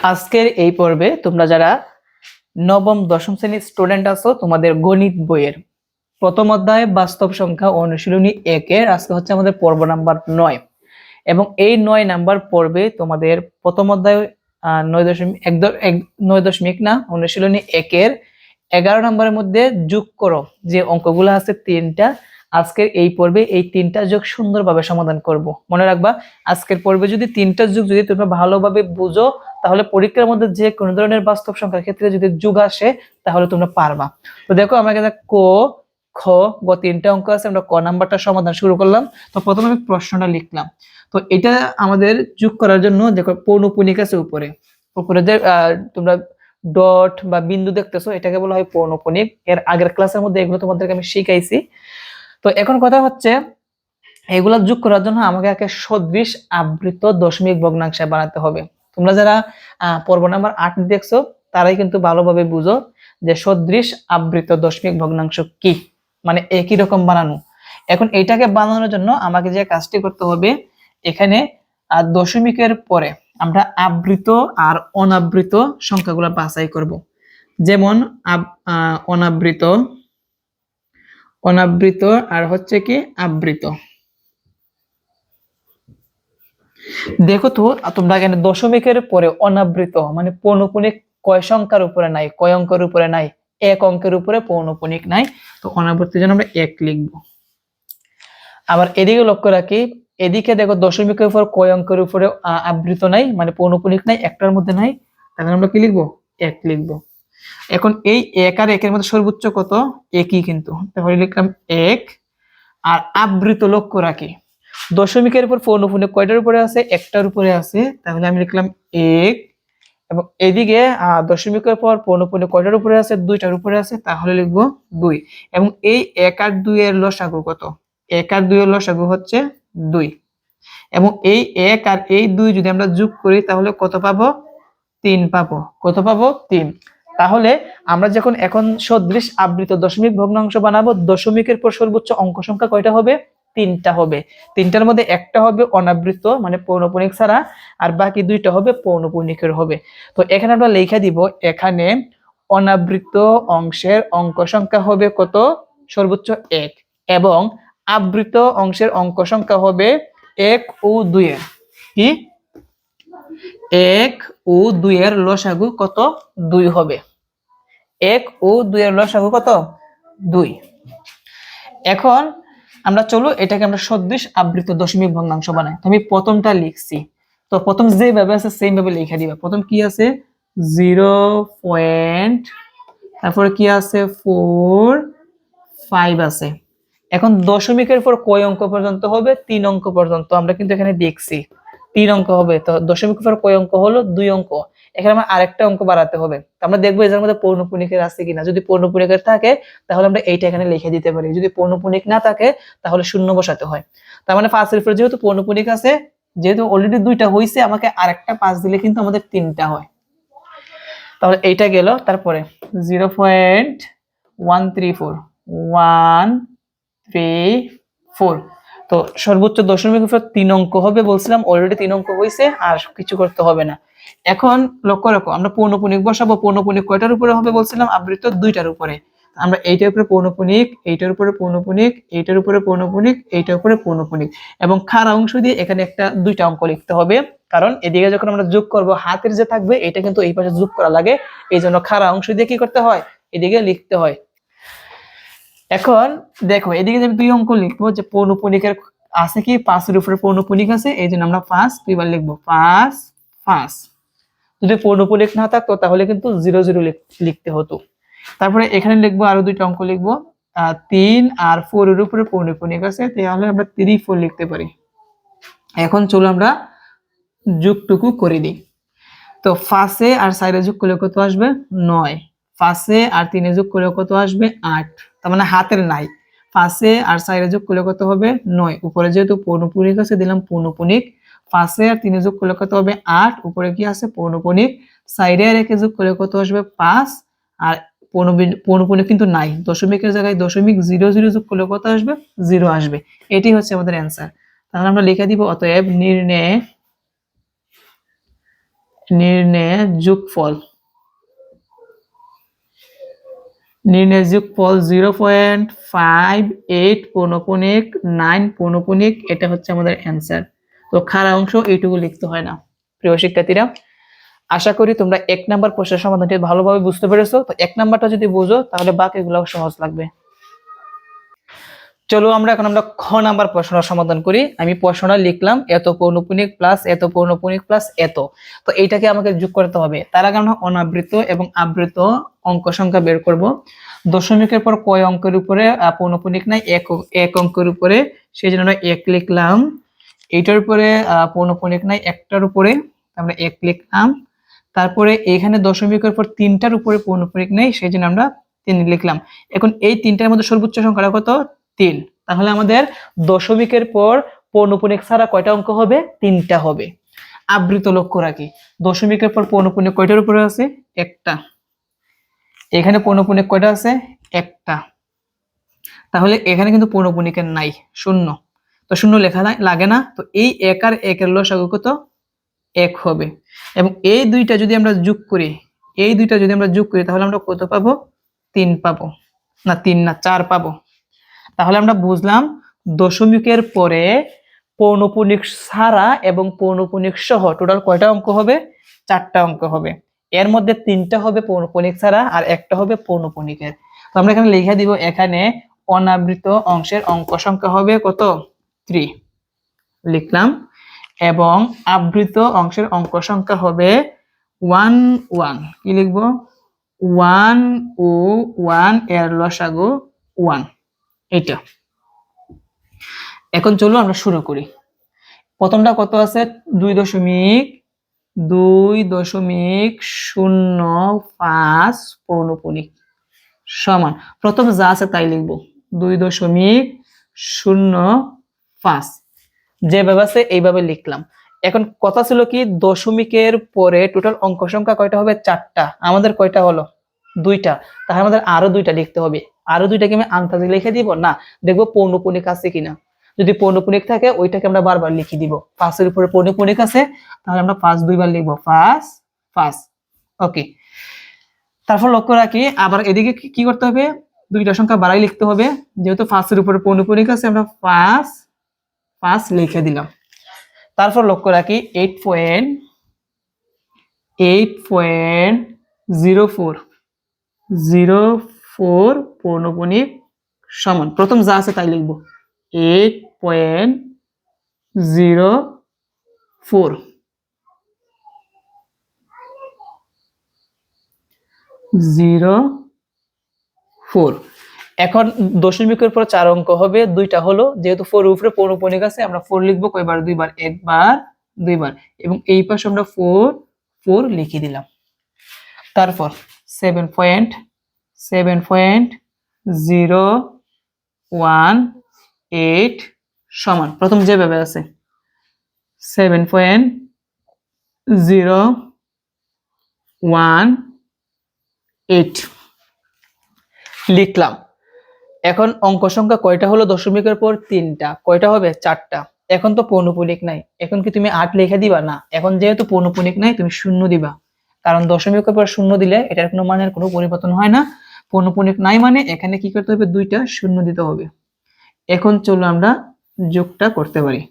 আজকের এই পর্বে তোমরা যারা নবম, দশম শ্রেণির স্টুডেন্ট আছো, তোমাদের গণিত বইয়ের প্রথম অধ্যায় বাস্তব সংখ্যা অনুশীলনী একের আজকে হচ্ছে আমাদের পর্ব নাম্বার নয়। এবং এই নয় নাম্বার পর্বে তোমাদের প্রথম অধ্যায় নয় দশমিক এক, নয় দশমিক না, অনুশীলনী একের এগারো নম্বরের মধ্যে যোগ করো। যে অঙ্কগুলো আছে তিনটা আজকের এই পর্বে এই তিনটা যোগ সুন্দরভাবে সমাধান করব। মনে রাখবা, আজকের পর্বে যদি তিনটা যুগ যদি তোমরা ভালোভাবে বুঝো, তাহলে পরীক্ষার মধ্যে যে কোনো ধরনের বাস্তব সংখ্যার ক্ষেত্রে যদি যুগ আসে, তাহলে তোমরা পারবা। তো দেখো, আমরা এখানে ক, খ, গ তিনটা অঙ্ক আছে, আমরা ক নাম্বারটা সমাধান শুরু করলাম। তো প্রথমে আমি প্রশ্নটা লিখলাম। তো এটা আমাদের যোগ করার জন্য দেখো পৌনপুনিক আছে উপরে? উপরে যে তোমরা ডট বা বিন্দু দেখতেছো, এটাকে বলা হয় পৌনপুনিক এর আগের ক্লাসের মধ্যে এগুলো তোমাদেরকে আমি শিখাইছি। তো এখন কথা হচ্ছে, এগুলা যোগ করার জন্য আমাকে একে সদৃশ আবৃত দশমিক ভগ্নাংশে বানাতে হবে। তোমরা যারা পর্ব নাম্বার আট দেখছ, তারাই কিন্তু ভালোভাবে বুঝো যে সদৃশ আবৃত দশমিক ভগ্নাংশ কি মানে একই রকম বানানো। এখন এইটাকে বানানোর জন্য আমাকে যে কাজটি করতে হবে, এখানে দশমিকের পরে আমরা আবৃত আর অনাবৃত সংখ্যাগুলো বাছাই করব। যেমন অনাবৃত অনাবৃত আর হচ্ছে কি আবৃত। দেখো তো, তোমরা এখানে দশমিকের পরে অনাবৃত মানে পৌনপুনিক কয় সংখ্যার উপরে নাই, কয় অঙ্কের উপরে নাই, এক অঙ্কের উপরে পৌনপুনিক নাই, তো অনাবৃতের জন্য আমরা এক লিখব। আবার এদিকে লক্ষ্য রাখি, এদিকে দেখো দশমিকের উপর কয় অঙ্কের উপরে আবৃত নাই মানে পৌনপুনিক নাই, একটার মধ্যে নাই, তাহলে আমরা কি লিখব? এক লিখব। এখন এই এক আর একের মধ্যে সর্বোচ্চ কত? একই কিন্তু? তাহলে লিখলাম এক। আর আবৃত লক্ষ্য রাখি। দশমিকের উপর পৌনপুনিক কয়টার উপরে আছে? একটার উপরে আছে। তাহলে আমি লিখলাম এক। এবং এদিকে দশমিকের পর পৌনপুনিক কয়টার উপরে আছে? দুইটার উপরে আছে। তাহলে লিখব দুই। এবং এই এক আর দুই এর লসাগু কত? এক আর দুই এর লসাগু হচ্ছে দুই। এবং এই এক আর এই দুই যদি আমরা যোগ করি, তাহলে কত পাবো? তিন পাবো। কত পাবো? তিন। তাহলে আমরা যখন এখন সদৃশ আবৃত দশমিক ভগ্নাংশ বানাবো, দশমিকের পর সর্বোচ্চ অঙ্ক সংখ্যা কয়টা হবে? তিনটা হবে। তিনটার মধ্যে একটা হবে অনাবৃত মানে পৌনপুনিক ছাড়া, আর বাকি দুইটা হবে পৌনপুনিকের হবে। তো এখানে আমরা লেখা দিব, এখানে অনাবৃত অংশের অঙ্ক সংখ্যা হবে কত? সর্বোচ্চ এক। এবং আবৃত অংশের অঙ্ক সংখ্যা হবে এক ও দুইয়ের। কি? এক ও দুইয়ের লসাগু কত? দুই হবে। এক ও দুইয়ের লসাগু কত? দুই। এখন আমরা চলো এটাকে আমরা সদৃশ আবৃত দশমিক ভগ্নাংশ বানাই। আমি প্রথমটা লিখছি। তো প্রথম যেভাবে আছে সেম ভাবে লিখে দিবা। প্রথম কি আছে? জিরো পয়েন্ট, তারপরে কি আছে? ফোর, ফাইভ আছে। এখন দশমিকের পর কয় অঙ্ক পর্যন্ত হবে? তিন অঙ্ক পর্যন্ত। আমরা কিন্তু এখানে দেখছি। তিন অঙ্ক হবে। তো দশমিকের পর কয় অঙ্ক হলো? দুই অঙ্ক। এখানে আমরা আরেকটা অঙ্ক বাড়াতে হবে। আমরা দেখব এটার মধ্যে পৌনপুনিকের আছে কিনা। যদি পৌনপুনিকের থাকে, তাহলে আমরা এইটা এখানে লিখে দিতে পারি। যদি পৌনপুনিক না থাকে, তাহলে শূন্য বসাতে হয়। তার মানে পাঁচের উপরে যেহেতু পৌনপুনিক আছে, যেহেতু অলরেডি দুইটা হয়েছে আমাকে আরেকটা পাঁচ দিলে কিন্তু আমাদের তিনটা হয়। তাহলে এইটা গেল, তারপরে zero point one three four. One three four. তো সর্বোচ্চ দশমিক উপর তিন অঙ্ক হবে বলছিলাম অলরেডি তিন অঙ্ক হয়েছে আর কিছু করতে হবে না। এখন লক্ষ্য রাখো, আমরা পৌনপুনিক বসাবো পৌনপুনিক কয়টার উপরে হবে বলছিলাম আবৃত দুইটার উপরে। আমরা এইটার উপরে পৌনপুনিক এইটার উপরে পৌনপুনিক এইটার উপরে পৌনপুনিক এইটার উপরে পৌনপুনিক এবং খাড়া অংশ দিয়ে এখানে একটা দুইটা অঙ্ক লিখতে হবে, কারণ এদিকে যখন আমরা যোগ করব, হাতের যে থাকবে, এটা কিন্তু এই পাশে যোগ করা লাগে এই জন্য খারা অংশ দিয়ে কি করতে হয়? এদিকে লিখতে হয়। এখন দেখো, এদিকে যে দুই অঙ্ক লিখব, যে পৌনপুনিকের আছে কি? পাঁচের উপরে পৌনপুনিক আছে, এই জন্য আমরা পাঁচ দুইবার লিখব। পাঁচ পাঁচ। যদি পৌনপুনিক না থাকতো, তাহলে কিন্তু জিরো জিরো লিখতে হতো। তারপরে এখানে লিখব আরও দুইটা অঙ্ক লিখব। তিন আর ফোর এর উপরে পৌনপুনিক আছে, তাহলে আমরা থ্রি ফোর লিখতে পারি। এখন চলো আমরা যুগটুকু করে দিই। তো ফাঁসে আর সাইডে যোগ করলে কত আসবে? নয়। ফাঁসে আর তিনে যোগ করলে কত আসবে? আট। তার মানে হাতের নাই। ফাঁসে আর সাইডে যোগ করলে কত হবে? নয়। উপরে যেহেতু পৌনপুনিক আছে, দিলাম পৌনপুনিক ফাঁসে আর তিনে যোগ করলে কত হবে? আট। উপরে কি আছে? পৌনপুনিক সাইডে আর একে যোগ করলে কত আসবে? পাঁচ। আর পৌনপুনিক কিন্তু নাই। দশমিকের জায়গায় দশমিক জিরো জিরো যোগ করলে কত আসবে? জিরো আসবে। এটি হচ্ছে আমাদের অ্যান্সার তাহলে আমরা লিখে দিব, অতএব নির্ণয়ে, নির্ণয় যোগফল। নির্ণয় ফল জিরো পয়েন্ট ফাইভ এইট পৌনপুনিক নাইন পৌনপুনিক এটা হচ্ছে আমাদের অ্যান্সার। তো খারা অংশ এইটুকু লিখতে হয় না। প্রিয় শিক্ষার্থীরা, আশা করি তোমরা এক নাম্বার প্রশ্নের সমাধানটি ভালোভাবে বুঝতে পেরেছ। তো এক নাম্বারটা যদি বুঝো, তাহলে বাকিগুলো সহজ লাগবে। চলো আমরা এখন আমরা খ নাম্বার প্রশ্নের সমাধান করি। আমি প্রশ্নটা লিখলাম, এত পৌনপুনিক প্লাস এত পৌনপুনিক প্লাস এত। তো এইটাকে আমাকে যোগ করতে হবে। তার আগে আমরা অনাবৃত এবং আবৃত অঙ্ক সংখ্যা বের করব। দশমিকের পর কয় অঙ্কের উপরে পৌনপুনিক নাই, এক এক অঙ্কের উপরে। সেই জন্য এক লিখলাম। এইটার উপরে পৌনপুনিক নাই, একটার উপরে। আমরা এক লিখলাম। তারপরে এখানে দশমিকের পর তিনটার উপরে পৌনপুনিক নেই সেই জন্য আমরা তিন লিখলাম। এখন এই তিনটার মধ্যে সর্বোচ্চ সংখ্যাটা কত? তিন। তাহলে আমাদের দশমিকের পর পৌনপুনিক ছাড়া কয়টা অঙ্ক হবে? তিনটা হবে। আবৃত লক্ষ্য রাখি। দশমিকের পর পৌনপুনিক কয়টার উপরে আছে? একটা। এখানে পৌনপুনিক কয়টা আছে? একটা। তাহলে এখানে কিন্তু পৌনপুনিকের নাই, শূন্য। তো শূন্য লেখা লাগে না। তো এই এক আর একের লসাগু কত? এক হবে। এবং এই দুইটা যদি আমরা যোগ করি, এই দুইটা যদি আমরা যোগ করি, তাহলে আমরা কত পাবো? তিন পাবো। না, তিন না, চার পাবো। তাহলে আমরা বুঝলাম দশমিকের পরে পৌনপুনিক ছাড়া এবং পৌনপুনিক সহ টোটাল কয়টা অঙ্ক হবে? চারটা অঙ্ক হবে। এর মধ্যে তিনটা হবে পৌনপুনিক ছাড়া আর একটা হবে পৌনপুনিকের। তো আমরা এখানে লিখে দিব এখানে অনাবৃত অংশের অঙ্ক সংখ্যা হবে কত? থ্রি লিখলাম। এবং আবৃত অংশের অঙ্ক সংখ্যা হবে ওয়ান ওয়ান। কি লিখব? ওয়ান ও ওয়ানের লসাগু ওয়ান। এইটা। এখন চলো আমরা শুরু করি। প্রথমটা কত আছে? দুই দশমিক দুই দশমিক শূন্য পাঁচ পৌনপুনিক। সমান। প্রথম যা আছে তাই লিখব। দুই দশমিক শূন্য পাঁচ। যেভাবে আছে এইভাবে লিখলাম। এখন কথা ছিল কি? দশমিকের পরে টোটাল অঙ্ক সংখ্যা কয়টা হবে? চারটা। আমাদের কয়টা হলো? দুইটা। তাহলে আমাদের আরও দুইটা লিখতে হবে। আরও দুইটাকে আমি আন্তাজে লিখে দিব? না, দেখব পৌনপুনিক আছে কিনা। যদি পৌনপুনিক থাকে, ওইটাকে আমরা বারবার লিখে দিব। পাঁচের উপরে পৌনপুনিক আছে, তাহলে আমরা পাঁচ দুইবার লিখব। পাঁচ পাঁচ। ওকে তারপর লক্ষ্য রাখি, আবার এদিকে কি- করতে হবে? দুইটা সংখ্যা বাড়াই লিখতে হবে। যেহেতু পাঁচের উপরে পৌনপুনিক আছে, আমরা পাঁচ পাঁচ লিখে দিলাম। তারপর লক্ষ্য রাখি eight point eight point zero four zero four পৌনপুনিক সমান। প্রথম যা আছে তাই লিখব। Eight point zero four zero four এখন দশমিকের পর চার অঙ্ক হবে, দুইটা হলো, যেহেতু ফোর উপরে পৌনপণিক আছে, আমরা ফোর লিখব, কয়বার? দুইবার। একবার, দুইবার। এবং এই পাশে আমরা ফোর ফোর লিখে দিলাম। তারপর seven point seven point, zero, one, eight সমান। প্রথম যেভাবে আছে, seven point, zero, one, eight. লিখলাম। এখন অঙ্ক সংখ্যা কয়টা হলো? দশমিকের পর তিনটা। কয়টা হবে? চারটা। এখন তো পৌনপুনিক নাই। এখন কি তুমি আট লিখে দিবা? না। এখন যেহেতু পৌনপুনিক নাই, তুমি শূন্য দিবা। কারণ দশমিকের পর শূন্য দিলে এটার কোনো মানের কোনো পরিবর্তন হয় না। পৌনপুনিক নাই মানে এখানে কি করতে হবে? দুইটা শূন্য দিতে হবে। এখন চলো আমরা যোগটা করতে পারি।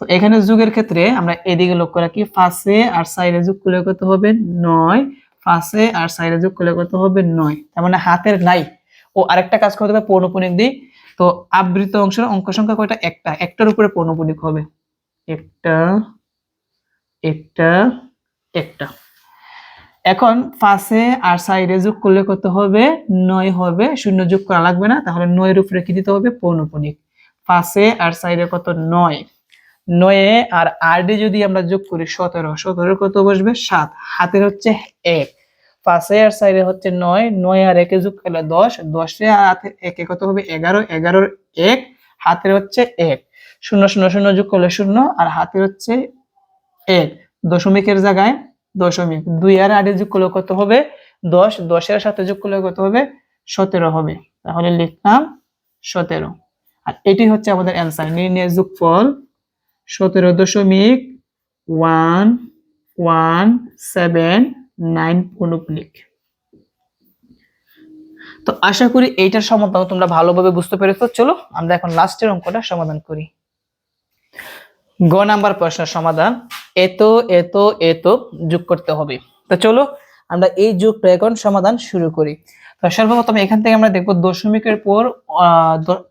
তো এখানে যুগের ক্ষেত্রে আমরা এদিকে লক্ষ্য রাখি ফাঁসে আর সাইডে যোগ করলে কত হবে? নয়। ফাঁসে আর সাইডে যোগ করলে কত হবে? নয়। তার মানে হাতের নাই। ও আরেকটা কাজ করতে হবে পৌনপুনিক দিই। তো আবৃত অংশের অঙ্ক সংখ্যা কয়টা? একটা। একটার উপরে পৌনপুনিক হবে। একটা একটা একটা। এখন ফাঁসে আর সাইডে যোগ করলে কত হবে? নয় হবে। শূন্য যোগ করা লাগবে না, তাহলে নয়ের উপরে কি দিতে হবে? পৌনপুনিক ফাঁসে আর সাইডে কত? নয়। নয়ে আর আরডি যদি আমরা যোগ করি, সতেরো। সতেরো কত বসবে? সাত। হাতের হচ্ছে এক। পাঁচে আর সাইডে হচ্ছে নয়। নয় আর একে যোগ করলে দশ। দশে আর হাতে একে কত হবে? এগারো। এগারোর এক। হাতের হচ্ছে এক। শূন্য শূন্য শূন্য যোগ করলে শূন্য আর হাতের হচ্ছে এক। দশমিকের জায়গায় দশমিক। দুই আর আটে যোগ করলে কত হবে? দশ। দশের সাথে যোগ করলে কত হবে? সতেরো হবে। তাহলে লিখলাম সতেরো। আর এটি হচ্ছে আমাদের অ্যান্সার নির্ণয় যোগফল সতেরো দশমিক ওয়ান ওয়ান, সেভেন, নাইন পৌনপুনিক তো আশা করি এইটার সমাধান তোমরা ভালোভাবে বুঝতে পেরেছ। চলো আমরা এখন লাস্টের অঙ্কটা সমাধান করি। গ নাম্বার প্রশ্নের সমাধান, এত এত এত যোগ করতে হবে। তো চলো আমরা এই যোগটা এখন সমাধান শুরু করি। তো সর্বপ্রথম এখান থেকে আমরা দেখব দশমিকের পর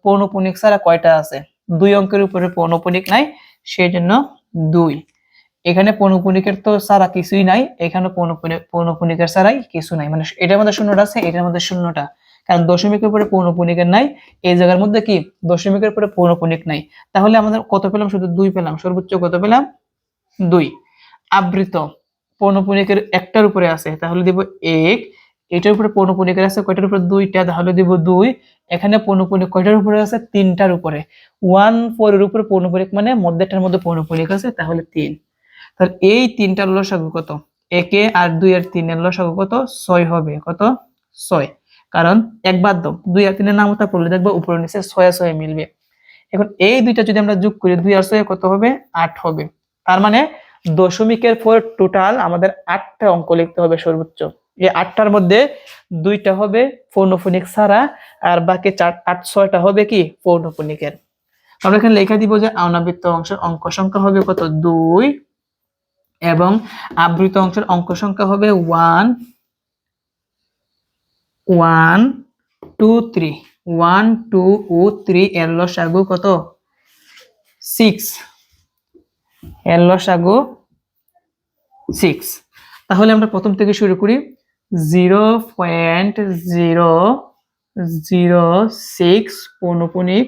পৌনপুনিক ছাড়া কয়টা আছে? দুই অঙ্কের উপরে পৌনপুনিক নাই সেই জন্য দুই। এখানে পৌনপুনিকের তো ছাড়া কিছুই নাই এখানে পৌনপুনিক পৌনপুনিকের ছাড়াই কিছু নাই। মানে এটার মধ্যে শূন্যটা আছে, এটার মধ্যে শূন্যটা। কারণ দশমিকের উপরে পৌনপুনিকের নাই। এই জায়গার মধ্যে কি? দশমিকের উপরে পৌনপুনিক নাই। তাহলে আমাদের কত পেলাম? শুধু দুই পেলাম। সর্বোচ্চ কত পেলাম? দুই। আবৃত পৌনপুনিকের একটার উপরে আছে। তাহলে দিব এক। এটার উপরে পৌনপুনিকের আছে, কয়টার উপরে? দুইটা। তাহলে দিব দুই। এখানে পৌনপুনিক কয়টার উপরে আছে? তিনটার উপরে। ওয়ান ফোর এর উপরে পৌনপুনিক মানে মধ্যেটার মধ্যে পৌনপুনিক আছে, তাহলে তিন। তাহলে এই তিনটার লসাগু কত? একে আর দুই আর তিনের লসাগু কত? ছয় হবে। কত? ছয়। কারণ এক বাদ দাও, দুই আর তিনের নামতা পড়লে দেখব উপরে নিচে ছয় ছয় মিলবে। এখন এই দুইটা যদি আমরা যোগ করি, দুই আর ছয় কত হবে? আট হবে। তার মানে দশমিকের পর টোটাল আমাদের আটটা অঙ্ক লিখতে হবে সর্বোচ্চ। এই আটটার মধ্যে দুইটা হবে পৌনফনিক ছাড়া, আর বাকি চার, আট, ছয়টা হবে কি? পৌনফনিকের আমরা এখানে লেখা দিব যে অনাবৃত্ত অংশের অঙ্ক সংখ্যা হবে কত? দুই, এবং আবৃত অংশের অঙ্ক সংখ্যা হবে one one two three one two ও থ্রি এর লসাগু কত? সিক্স এর লসাগু সিক্স তাহলে আমরা প্রথম থেকে শুরু করি। Zero point zero zero six পৌনপুনিক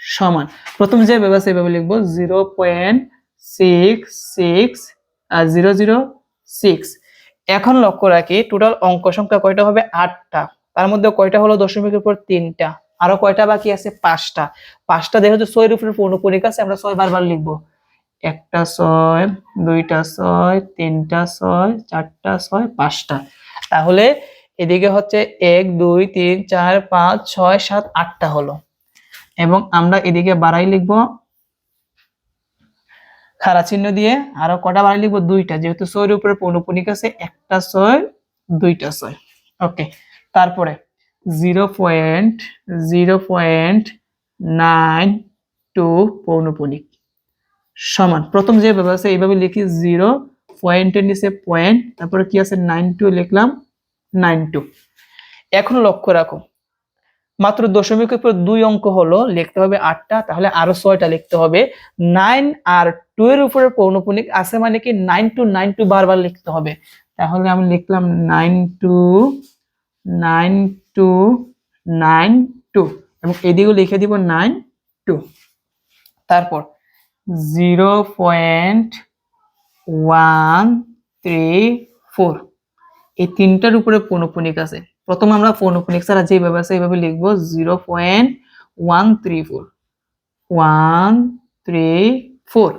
সমান। প্রথম যে ব্যবস্থা এভাবে লিখব। জিরো পয়েন্ট সিক্স সিক্স আর জিরো জিরো সিক্স এখন লক্ষ্য রাখি টোটাল অঙ্ক সংখ্যা কয়টা হবে? আটটা। তার মধ্যে কয়টা হলো? দশমিকের উপর তিনটা। আরও কয়টা বাকি আছে? পাঁচটা। পাঁচটা দেখো যে ছয়ের উপরে পৌনপুনিক আছে, আমরা ছয় বারবার লিখব। একটা ছয়, দুইটা ছয়, তিনটা ছয়, চারটা ছয়, পাঁচটা। তাহলে এদিকে হচ্ছে এক, দুই, তিন, চার, পাঁচ, ছয়, সাত, আটটা হলো। এবং আমরা এদিকে বাড়াই লিখব খাড়া চিহ্ন দিয়ে আরও কটা বাড়াই লিখব? দুইটা। যেহেতু ছয়ের উপরে পৌনপুনিক আছে, একটা ছয়, দুইটা ছয়। ওকে তারপরে zero point zero point nine two পৌনপুনিক সমান। প্রথম যে ভাবে আছে, এইভাবে লিখি জিরো পয়েন্টের নিচে পয়েন্ট তারপরে কি আছে? নাইন টু লিখলাম নাইন টু এখন লক্ষ্য রাখো মাত্র দশমিকের উপর দুই অঙ্ক হলো, লিখতে হবে আটটা, তাহলে আরও ছয়টা লিখতে হবে। নাইন আর টু এর উপরে পৌনপুনিক আছে মানে কি, নাইন টু নাইন টু বারবার লিখতে হবে। তাহলে আমি লিখলাম nine two nine two nine two, এবং এদিকেও লিখে দিব নাইন টু। তারপর zero point one three four, এই তিনটার উপরে পৌনপুনিক আছে। প্রথম আমরা পৌনপুনিক ছাড়া যেভাবে আছে এইভাবে লিখব zero point one three four one three four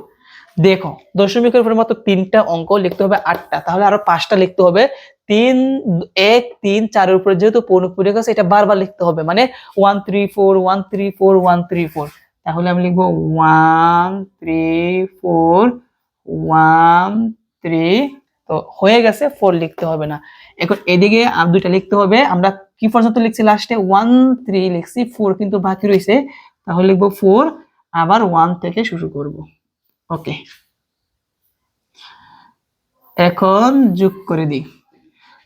দেখো, দশমিকের উপরে মাত্র তিনটা অঙ্ক লিখতে হবে আটটা, তাহলে আরও পাঁচটা লিখতে হবে। তিন, এক, তিন, চারের উপরে যেহেতু পৌনপুনিক আছে, এটা বারবার লিখতে হবে মানে one three four one three four one three four তাহলে আমি লিখব one three four one three তো হয়ে গেছে ফোর লিখতে হবে না। এখন এদিকে আর দুইটা লিখতে হবে। আমরা কি পর্যন্ত লিখছি লাস্টে ওয়ান থ্রি লিখছি ফোর কিন্তু বাকি রয়েছে। তাহলে লিখব ফোর আবার ওয়ান থেকে শুরু করব। ওকে এখন যোগ করে দিই।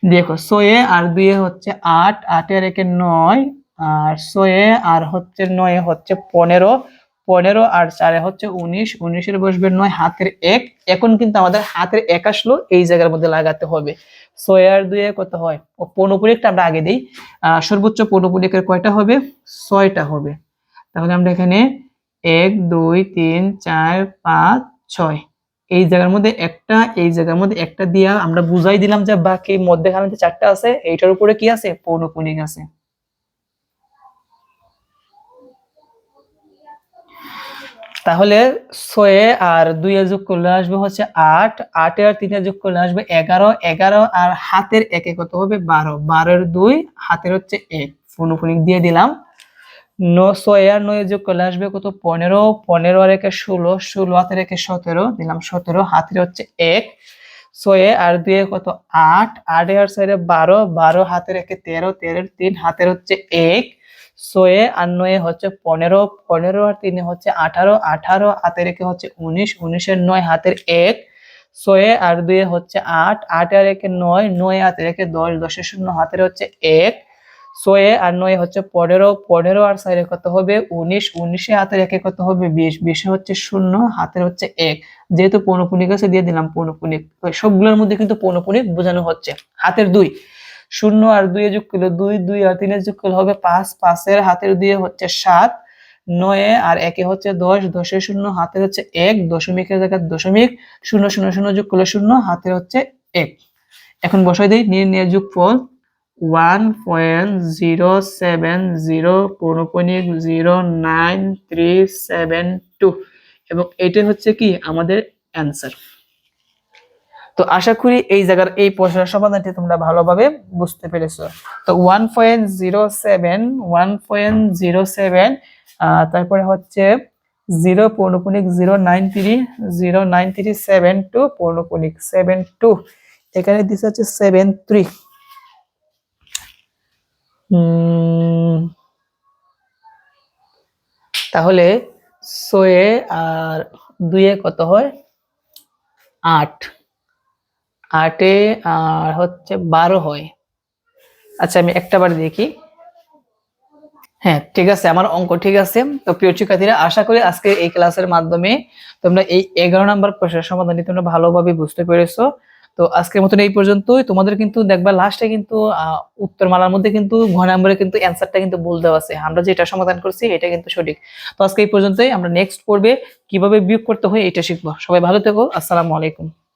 দেখো, ছয়ে আর দুয়ে হচ্ছে আট আটের একে নয়, আর ছয়ে আর হচ্ছে নয়ে হচ্ছে পনেরো পনেরো আর চারে হচ্ছে উনিশ, উনিশের বসবে নয়, হাতের এক। এখন কিন্তু আমাদের হাতের এক আসলো, এই জায়গার মধ্যে লাগাতে হবে। ছয় আর দুয়ে কত হয়? ও পৌনপুনিকটা আমরা আগে দিই। সর্বোচ্চ পৌনপুনিকের কয়টা হবে? ছয়টা হবে। তাহলে আমরা এখানে এক, দুই, তিন, চার, পাঁচ, ছয়। এই জায়গার মধ্যে একটা, এই জায়গার মধ্যে একটা দিয়া আমরা বুঝাই দিলাম যে বাকি মধ্যেখানে যে চারটা আছে, এইটার উপরে কি আছে? পৌনপুনিক আছে। তাহলে ছয়ে আর দুইয়ে যোগ করলে আসবে হচ্ছে আট, আটে আর তিনে যোগ করলে আসবে এগারো এগারো আর হাতের একে কত হবে? বারো। বারোর দুই, হাতের হচ্ছে এক। ফোনোফোনিক দিয়ে দিলাম। ন, ছয় আর নয় যোগ করলে আসবে কত? পনেরো। পনেরো আর একে ষোলো ষোলো হাতের একে সতেরো, দিলাম সতেরো, হাতের হচ্ছে এক। ছয়ে আর দুয়ে কত? আট। আটে আর ছয়ে বারো বারো হাতের একে তেরো, তেরোর তিন, হাতের হচ্ছে এক। ছয়ে আর নয়ে হচ্ছে পনেরো পনেরো আর তিনে হচ্ছে আঠারো আঠারো হাতে রেখে হচ্ছে উনিশ, উনিশের নয় হাতের এক ছয়ে আর দুয়ে হচ্ছে আট আট আর একে নয় নয় হাতে রেখে দশ, দশের শূন্য হাতের হচ্ছে এক ছয়ে আর নয় হচ্ছে পনেরো পনেরো আর ছয়ের কত হবে? উনিশ, উনিশে হাতের একে কত হবে? বিশ, বিশে হচ্ছে শূন্য, হাতের হচ্ছে এক। যেহেতু পৌনপুনিক আছে, দিয়ে দিলাম পৌনপুনিক। সবগুলোর মধ্যে কিন্তু পৌনপুনিক বোঝানো হচ্ছে। হাতের দুই। শূন্য আর দুই যোগ করলে দুই দুই আর তিনের যোগ করলে হবে পাঁচ, পাঁচের হাতের দুয়ে হচ্ছে সাত, নয়ে আর একে হচ্ছে দশ, দশের শূন্য, হাতের হচ্ছে এক, দশমিকের জায়গায় দশমিক, শূন্য শূন্য শূন্য যোগ করলে শূন্য, হাতের হচ্ছে এক। এখন বসাই দিই, নিয়ে নিয়ে যোগ ফল one point zero seven zero পৌনপনিক zero nine three seven two. এবং এটা হচ্ছে কি? আমাদের অ্যান্সার। তো আশা করি এই জায়গার এই প্রশ্নের সমাধানটি তোমরা ভালোভাবে বুঝতে পেরেছ। তো one point zero seven one point zero seven তারপরে হচ্ছে zero পৌনপুনিক zero nine three zero nine three seven two পৌনপুনিক seven two এখানে দিচ্ছে হচ্ছে সেভেন থ্রি তাহলে ছয়ে আর দুয়ে কত হয়? আট। আটে আর হচ্ছে বারো হয়। আচ্ছা আমি একটা বার দেখি। হ্যাঁ ঠিক আছে, আমার অঙ্ক ঠিক আছে। তো প্রিয় শিক্ষার্থীরা, আশা করি আজকে এই ক্লাসের মাধ্যমে তোমরা এই এগারো নম্বর প্রশ্নের সমাধানটি তোমরা ভালোভাবে বুঝতে পেরেছ। তো আজকের মতন এই পর্যন্তই। তোমাদের কিন্তু দেখবা লাস্টে কিন্তু উত্তরমালার মধ্যে কিন্তু ঘ নম্বরে কিন্তু অ্যান্সারটা কিন্তু ভুল দেওয়া আছে। আমরা যেটা সমাধান করছি, এটা কিন্তু সঠিক। তো আজকে এই পর্যন্তই। আমরা নেক্সট পড়বে কীভাবে বিয়োগ করতে হয়, এটা শিখব। সবাই ভালো থেকো। আসসালামু আলাইকুম।